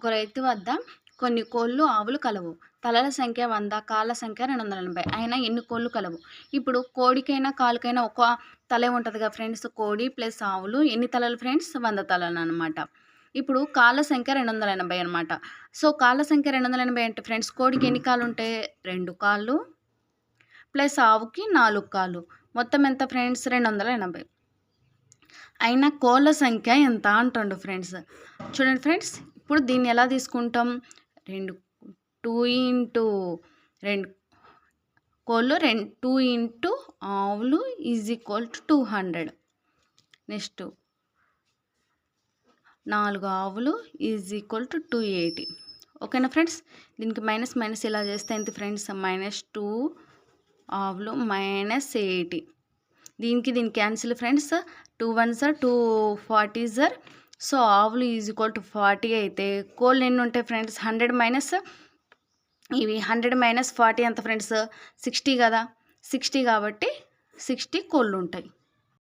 ఒక రైతు వద్ద కొన్ని కోళ్ళు ఆవులు కలవు. తలల సంఖ్య వంద కాళ్ళ సంఖ్య రెండు వందల ఎనభై. అయినా ఎన్ని కోళ్ళు కలవు? ఇప్పుడు కోడికైనా కాలుకైనా ఒక తలే ఉంటుంది కదా ఫ్రెండ్స్. కోడి ప్లస్ ఆవులు ఎన్ని తలలు ఫ్రెండ్స్? వంద తలలు అనమాట ఇప్పుడు కాళ్ళ సంఖ్య రెండు వందల ఎనభై అనమాట సో కాళ్ళ సంఖ్య రెండు వందల ఎనభై అంటే ఫ్రెండ్స్ కోడికి ఎన్ని కాళ్ళు ఉంటాయి? రెండు కాళ్ళు. ప్లస్ ఆవుకి నాలుగు కాళ్ళు. మొత్తం ఎంత ఫ్రెండ్స్? రెండు వందల ఎనభై. అయినా కోళ్ళ సంఖ్య ఎంత అంటుండు ఫ్రెండ్స్. చూడండి ఫ్రెండ్స్ ఇప్పుడు దీన్ని ఎలా తీసుకుంటాం? రెండు టూ ఇంటూ రెండు కోళ్ళు రెండు టూ ఇంటూ ఆవులు is equal to two hundred. Next నాలుగు ఆవులు is equal to two eighty. ఓకేనా ఫ్రెండ్స్? దీనికి మైనస్ మైనస్ ఇలా చేస్తే ఎంత ఫ్రెండ్స్? మైనస్ టూ ఆవులు మైనస్ ఎయిటీ. దీనికి దీని cancel friends two one sir two forty sir so ఆవులు ఈజ్ ఈక్వల్ టు ఫార్టీ అయితే కోళ్ళు ఎన్ని ఉంటాయి ఫ్రెండ్స్ హండ్రెడ్ మైనస్ ఇవి హండ్రెడ్ మైనస్ ఫార్టీ ఎంత ఫ్రెండ్స్ సిక్స్టీ కదా? సిక్స్టీ కాబట్టి సిక్స్టీ కోళ్ళు ఉంటాయి.